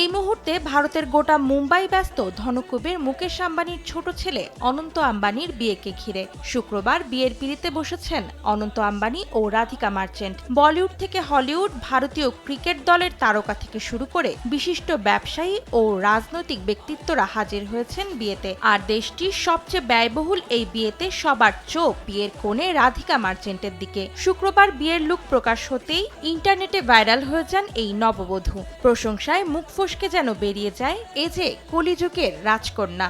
এই মুহূর্তে ভারতের গোটা মুম্বাই ব্যস্ত ধনকুবের মুকেশ আম্বানির ছোট ছেলে অনন্ত আম্বানির বিয়েকে ঘিরে। শুক্রবার বিয়ের পিড়িতে বসেছেন অনন্ত আম্বানি ও রাধিকা মার্চেন্ট। বলিউড থেকে হলিউড, ভারতীয় ক্রিকেট দলের তারকা থেকে শুরু করে বিশিষ্ট ব্যবসায়ী ও রাজনৈতিক ব্যক্তিত্বরা হাজির হয়েছেন বিয়েতে। আর দেশটির সবচেয়ে ব্যয়বহুল এই বিয়েতে সবার চোখ বিয়ের কোণে রাধিকা মার্চেন্টের দিকে। শুক্রবার বিয়ের লুক প্রকাশ হতেই ইন্টারনেটে ভাইরাল হয়ে যান এই নববধূ। প্রশংসায় মুখ ফসকে যেন বেরিয়ে যায় এ যে কলিযুগের রাজকন্যা।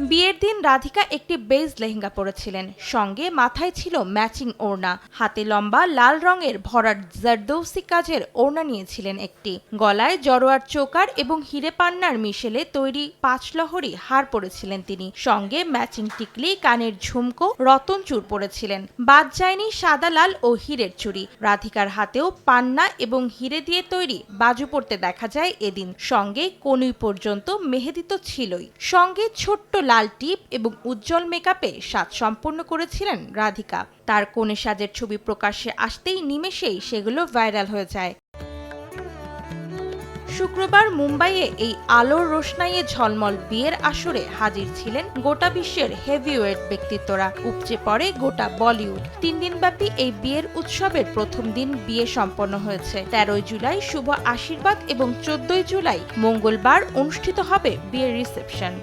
বিয়ের দিন রাধিকা একটি বেজ লেহেঙ্গা পরেছিলেন। সঙ্গে মাথায় ছিল ম্যাচিং ওড়না। হাতে লম্বা, লাল রঙের ভরাট জারদৌসি কাজের ওড়না নিয়েছিলেন একটি। গলায় জরোয়ার চোকার এবং হিরে পান্নার মিশেলে তৈরি পাঁচলহরি হার পরেছিলেন তিনি। সঙ্গে ম্যাচিং টিকলি, কানের ঝুমকো, রতন চূর পরেছিলেন। বাদ যায়নি সাদা লাল ও হীরের চুড়ি। রাধিকার হাতেও পান্না এবং হিরে দিয়ে তৈরি বাজু পড়তে দেখা যায় এদিন। সঙ্গে কনুই পর্যন্ত মেহেদি তো ছিলই। সঙ্গে ছোট্ট লাল টিপ এবং উজ্জ্বল মেকআপে সাজ সম্পন্ন করেছিলেন রাধিকা। তার কনে সাজের ছবি প্রকাশ্যে আসতেই নিমেষেই সেগুলো ভাইরাল হয়ে যায়। শুক্রবার মুম্বাইয়ে এই আলোর রোশনাইয়ে ঝলমল বিয়ের আসরে হাজির ছিলেন গোটা বিশ্বের হেভিওয়েট ব্যক্তিত্বরা। উপচে পড়ে গোটা বলিউড। তিন দিনব্যাপী এই বিয়ের উৎসবের প্রথম দিন বিয়ে সম্পন্ন হয়েছে। তেরোই জুলাই শুভ আশীর্বাদ এবং চোদ্দই জুলাই মঙ্গলবার অনুষ্ঠিত হবে বিয়ের রিসেপশন।